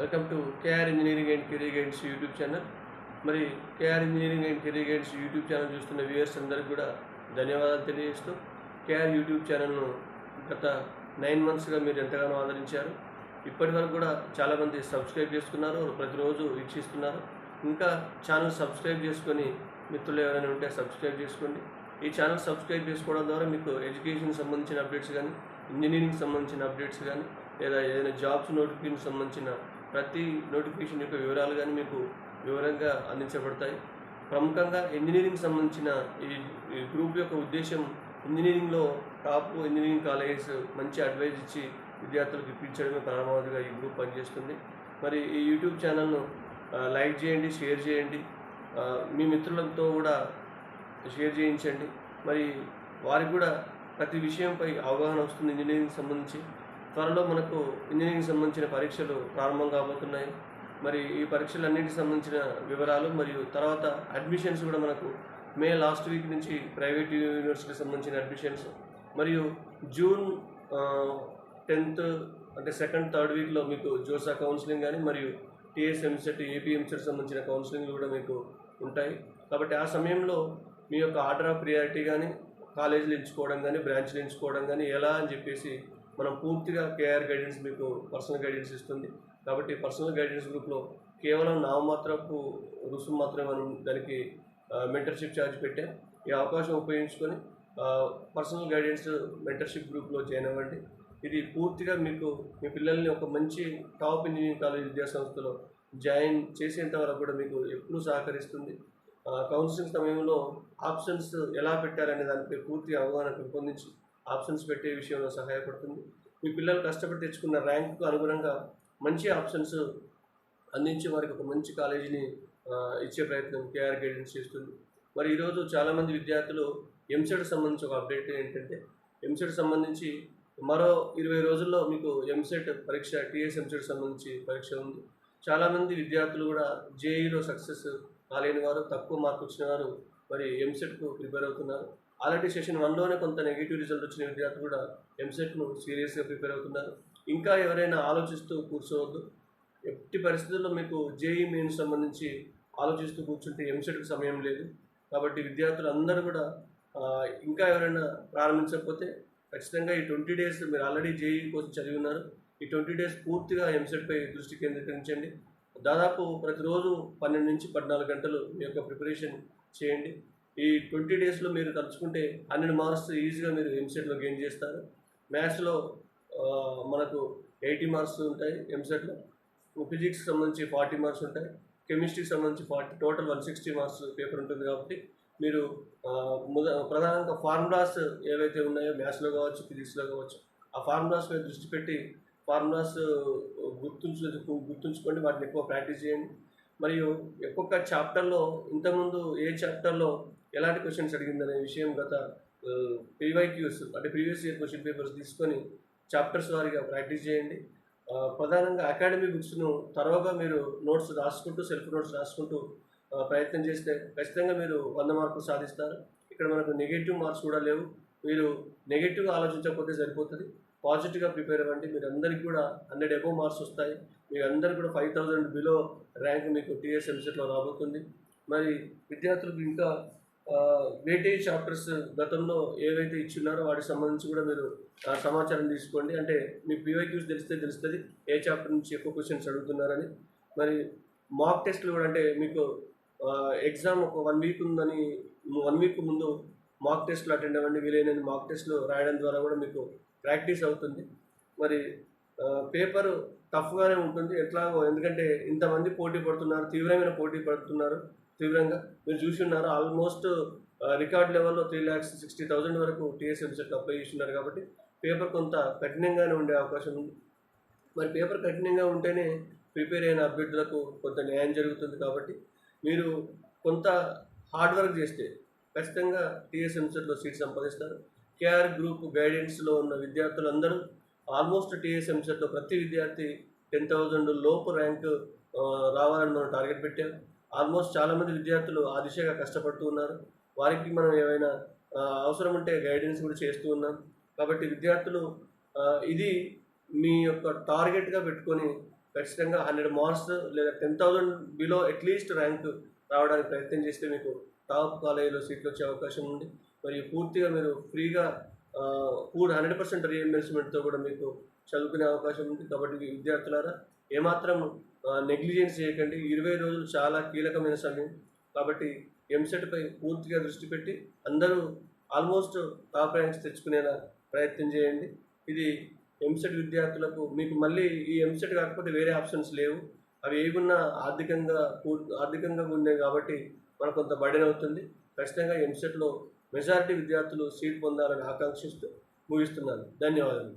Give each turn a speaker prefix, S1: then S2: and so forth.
S1: Welcome to KR engineering and career guides YouTube channel. మరి KR engineering and career guides YouTube channel చూస్తున్న viewers అందరికీ కూడా ధన్యవాదాలు తెలియజేస్తూ కేఆర్ యూట్యూబ్ ఛానల్ను గత నైన్ మంత్స్గా మీరు ఎంతగానో ఆదరించారు. ఇప్పటి వరకు కూడా చాలామంది సబ్స్క్రైబ్ చేసుకున్నారు ప్రతిరోజు వీక్షిస్తున్నారు. ఇంకా ఛానల్ సబ్స్క్రైబ్ చేసుకొని మిత్రులు ఎవరైనా ఉంటే సబ్స్క్రైబ్ చేసుకోండి. ఈ ఛానల్ సబ్స్క్రైబ్ చేసుకోవడం ద్వారా మీకు ఎడ్యుకేషన్ సంబంధించిన అప్డేట్స్ కానీ ఇంజనీరింగ్ సంబంధించిన అప్డేట్స్ కానీ లేదా ఏదైనా జాబ్స్ నోటిఫికేషన్ సంబంధించిన ప్రతి నోటిఫికేషన్ యొక్క వివరాలు కానీ మీకు వివరంగా అందించబడతాయి. ప్రముఖంగా ఇంజనీరింగ్ సంబంధించిన ఈ ఈ గ్రూప్ యొక్క ఉద్దేశం ఇంజనీరింగ్లో టాప్ ఇంజనీరింగ్ కాలేజెస్ మంచి అడ్వైజ్ ఇచ్చి విద్యార్థులకు ఇప్పించడమే పరమావధిగా ఈ గ్రూప్ పనిచేస్తుంది. మరి ఈ యూట్యూబ్ ఛానల్ను లైక్ చేయండి షేర్ చేయండి. మీ మిత్రులతో కూడా షేర్ చేయించండి. మరి వారికి కూడా ప్రతి విషయంపై అవగాహన వస్తుంది ఇంజనీరింగ్ సంబంధించి. త్వరలో మనకు ఇంజనీరింగ్ సంబంధించిన పరీక్షలు ప్రారంభం కాబోతున్నాయి. మరి ఈ పరీక్షలన్నింటికి సంబంధించిన వివరాలు మరియు తర్వాత అడ్మిషన్స్ కూడా మనకు మే లాస్ట్ వీక్ నుంచి ప్రైవేట్ యూనివర్సిటీకి సంబంధించిన అడ్మిషన్స్. మరియు జూన్ టెన్త్ అంటే సెకండ్ థర్డ్ వీక్లో మీకు జోసా కౌన్సిలింగ్ కానీ మరియు టీఎస్ ఎంసెట్ ఏపీ ఎంసెట్ సంబంధించిన కౌన్సిలింగ్లు కూడా మీకు ఉంటాయి. కాబట్టి ఆ సమయంలో మీ యొక్క ఆర్డర్ ఆఫ్ ప్రియారిటీ కానీ కాలేజీలు ఎంచుకోవడం కానీ బ్రాంచ్లు ఎంచుకోవడం కానీ ఎలా అని చెప్పేసి మనం పూర్తిగా కేఆర్ గైడెన్స్ మీకు పర్సనల్ గైడెన్స్ ఇస్తుంది. కాబట్టి పర్సనల్ గైడెన్స్ గ్రూప్లో కేవలం నామమాత్రపు రుసుము మాత్రమే మనం దానికి మెంటర్షిప్ ఛార్జ్ పెట్టాం ఈ అవకాశం ఉపయోగించుకొని పర్సనల్ గైడెన్స్ మెంటర్షిప్ గ్రూప్లో జాయిన్ అవ్వండి. ఇది పూర్తిగా మీకు మీ పిల్లల్ని ఒక మంచి టాప్ ఇంజనీరింగ్ కాలేజ్ విద్యా సంస్థలో జాయిన్ చేసేంత వరకు కూడా మీకు ఎప్పుడూ సహకరిస్తుంది. కౌన్సిలింగ్ సమయంలో ఆప్షన్స్ ఎలా పెట్టారనే దానిపై పూర్తి అవగాహన పెంపొందించి ఆప్షన్స్ పెట్టే విషయంలో సహాయపడుతుంది. మీ పిల్లలు కష్టపడి తెచ్చుకున్న ర్యాంకుకు అనుగుణంగా మంచి ఆప్షన్స్ అందించి వారికి ఒక మంచి కాలేజీని ఇచ్చే ప్రయత్నం కేఆర్ గైడెన్స్ చేస్తుంది. మరి ఈరోజు చాలామంది విద్యార్థులు ఎంసెట్ సంబంధించి ఒక అప్డేట్ ఏంటంటే ఎంసెట్ సంబంధించి మరో ఇరవై రోజుల్లో మీకు ఎంసెట్ పరీక్ష టీఎస్ ఎంసెట్ సంబంధించి పరీక్ష ఉంది. చాలామంది విద్యార్థులు కూడా జేఈలో సక్సెస్ కాలేని వారు తక్కువ మార్క్ వచ్చిన వారు మరి ఎంసెట్కు ప్రిపేర్ అవుతున్నారు. ఆల్రెడీ సెషన్ వన్లోనే కొంత నెగిటివ్ రిజల్ట్ వచ్చిన విద్యార్థులు కూడా ఎంసెట్ను సీరియస్గా ప్రిపేర్ అవుతున్నారు. ఇంకా ఎవరైనా ఆలోచిస్తూ కూర్చోవద్దు. ఎట్టి పరిస్థితుల్లో మీకు జేఈ మెయిన్ సంబంధించి ఆలోచిస్తూ కూర్చుంటే ఎంసెట్కి సమయం లేదు. కాబట్టి విద్యార్థులు అందరూ కూడా ఇంకా ఎవరైనా ప్రారంభించకపోతే ఖచ్చితంగా ఈ ట్వంటీ డేస్ మీరు ఆల్రెడీ జేఈ కోసం చదివి ఉన్నారు. ఈ ట్వంటీ డేస్ పూర్తిగా ఎంసెట్పై దృష్టి కేంద్రీకరించండి. దాదాపు ప్రతిరోజు పన్నెండు నుంచి పద్నాలుగు గంటలు మీ యొక్క ప్రిపరేషన్ చేయండి. ఈ ట్వంటీ డేస్లో మీరు తలుచుకుంటే హండ్రెడ్ మార్క్స్ ఈజీగా మీరు ఎంసెట్లో గెయిన్ చేస్తారు. మ్యాథ్స్లో మనకు ఎయిటీ మార్క్స్ ఉంటాయి ఎంసెట్లో. ఫిజిక్స్ సంబంధించి ఫార్టీ మార్క్స్ ఉంటాయి. కెమిస్ట్రీకి సంబంధించి forty total one sixty marks paper ఉంటుంది కాబట్టి మీరు ముద ప్రధానంగా ఫార్ములాస్ ఏవైతే ఉన్నాయో మ్యాథ్స్లో కావచ్చు ఫిజిక్స్లో కావచ్చు ఆ ఫార్ములాస్ మీద దృష్టి పెట్టి ఫార్ములాస్ గుర్తుంచు గుర్తుంచుకోండి వాటిని ఎక్కువ ప్రాక్టీస్ చేయండి. మరియు ఒక్కొక్క చాప్టర్లో ఇంతకుముందు ఏ చాప్టర్లో ఎలాంటి క్వశ్చన్స్ అడిగిందనే విషయం గత ప్రీవైక్యూస్ అంటే ప్రీవియస్ ఇయర్ క్వశ్చన్ పేపర్స్ తీసుకొని చాప్టర్స్ వారిగా ప్రాక్టీస్ చేయండి. ప్రధానంగా అకాడమీ బుక్స్ను తరువుగా మీరు నోట్స్ రాసుకుంటూ సెల్ఫ్ నోట్స్ రాసుకుంటూ ప్రయత్నం చేస్తే ఖచ్చితంగా మీరు వంద మార్కులు సాధిస్తారు. ఇక్కడ మనకు నెగిటివ్ మార్క్స్ కూడా లేవు. మీరు నెగిటివ్గా ఆలోచించకపోతే సరిపోతుంది. పాజిటివ్గా ప్రిపేర్ అవ్వండి. మీరు అందరికీ కూడా హండ్రెడ్ అబోవ్ మార్క్స్ వస్తాయి. మీరు అందరికీ కూడా ఫైవ్ థౌజండ్ బిలో ర్యాంక్ మీకు టీఎస్ఎంసెట్లో రాబోతుంది. మరి విద్యార్థులకు ఇంకా వెయిటేజ్ చాప్టర్స్ గతంలో ఏవైతే ఇచ్చిన్నారో వాటికి సంబంధించి కూడా మీరు సమాచారం తీసుకోండి. అంటే మీ పీవైక్యూస్ తెలిస్తే తెలుస్తుంది ఏ చాప్టర్ నుంచి ఎక్కువ క్వశ్చన్స్ అడుగుతున్నారని. మరి మాక్ టెస్ట్లు కూడా అంటే మీకు ఎగ్జామ్ ఒక వన్ వీక్ ఉందని వన్ వీక్ ముందు మాక్ టెస్ట్లు అటెండ్ అవ్వండి. వీలైనది మాక్ టెస్ట్లు రాయడం ద్వారా కూడా మీకు ప్రాక్టీస్ అవుతుంది. మరి పేపర్ టఫ్గానే ఉంటుంది. ఎట్లాగో ఎందుకంటే ఇంతమంది పోటీ పడుతున్నారు తీవ్రమైన పోటీ పడుతున్నారు తీవ్రంగా. మీరు చూసి ఉన్నారు? ఆల్మోస్ట్ రికార్డ్ లెవెల్లో త్రీ ల్యాక్స్ సిక్స్టీ థౌజండ్ వరకు టీఎస్ ఎంసెట్ అప్లై చేస్తున్నారు కాబట్టి పేపర్ కొంత కఠినంగానే ఉండే అవకాశం ఉంది. మరి పేపర్ కఠినంగా ఉంటేనే ప్రిపేర్ అయిన అభ్యర్థులకు కొంత న్యాయం జరుగుతుంది కాబట్టి మీరు కొంత హార్డ్ వర్క్ చేస్తే ఖచ్చితంగా టీఎస్ ఎంసెట్లో సీట్ సంపాదిస్తారు. కేఆర్ గ్రూప్ గైడెన్స్లో ఉన్న విద్యార్థులందరూ ఆల్మోస్ట్ టీఎస్ఎంసెట్లో ప్రతి విద్యార్థి టెన్ థౌజండ్ లోపు ర్యాంక్ రావాలని మనం టార్గెట్ పెట్టాం. ఆల్మోస్ట్ చాలామంది విద్యార్థులు ఆ దిశగా కష్టపడుతూ ఉన్నారు. వారికి మనం ఏమైనా అవసరం ఉంటే గైడెన్స్ కూడా చేస్తూ ఉన్నాం. కాబట్టి విద్యార్థులు ఇది మీ యొక్క టార్గెట్గా పెట్టుకొని ఖచ్చితంగా హండ్రెడ్ మార్క్స్ లేదా ten thousand below at least rank రావడానికి ప్రయత్నం చేస్తే మీకు టాప్ కాలేజీలో సీట్లు వచ్చే అవకాశం ఉంది. మరియు పూర్తిగా మీరు ఫ్రీగా కూడా హండ్రెడ్ పర్సెంట్ రీఎంబర్స్మెంట్తో కూడా మీకు చదువుకునే అవకాశం ఉంది. కాబట్టి విద్యార్థులారా ఏమాత్రం నెగ్లిజెన్స్ చేయకండి. ఇరవై రోజులు చాలా కీలకమైన సమయం. కాబట్టి ఎంసెట్పై పూర్తిగా దృష్టి పెట్టి అందరూ ఆల్మోస్ట్ టాప్ ర్యాంక్స్ తెచ్చుకునేలా ప్రయత్నం చేయండి. ఇది ఎంసెట్ విద్యార్థులకు మీకు మళ్ళీ ఈ ఎంసెట్ కాకపోతే వేరే ఆప్షన్స్ లేవు. అవి ఏమున్నా ఆర్థికంగా ఆర్థికంగా ఉన్నాయి కాబట్టి మనకు కొంత బర్డెన్ అవుతుంది. ఖచ్చితంగా ఎంసెట్లో మెజారిటీ విద్యార్థులు సీట్ పొందాలని ఆకాంక్షిస్తూ ముగిస్తున్నాను. ధన్యవాదాలు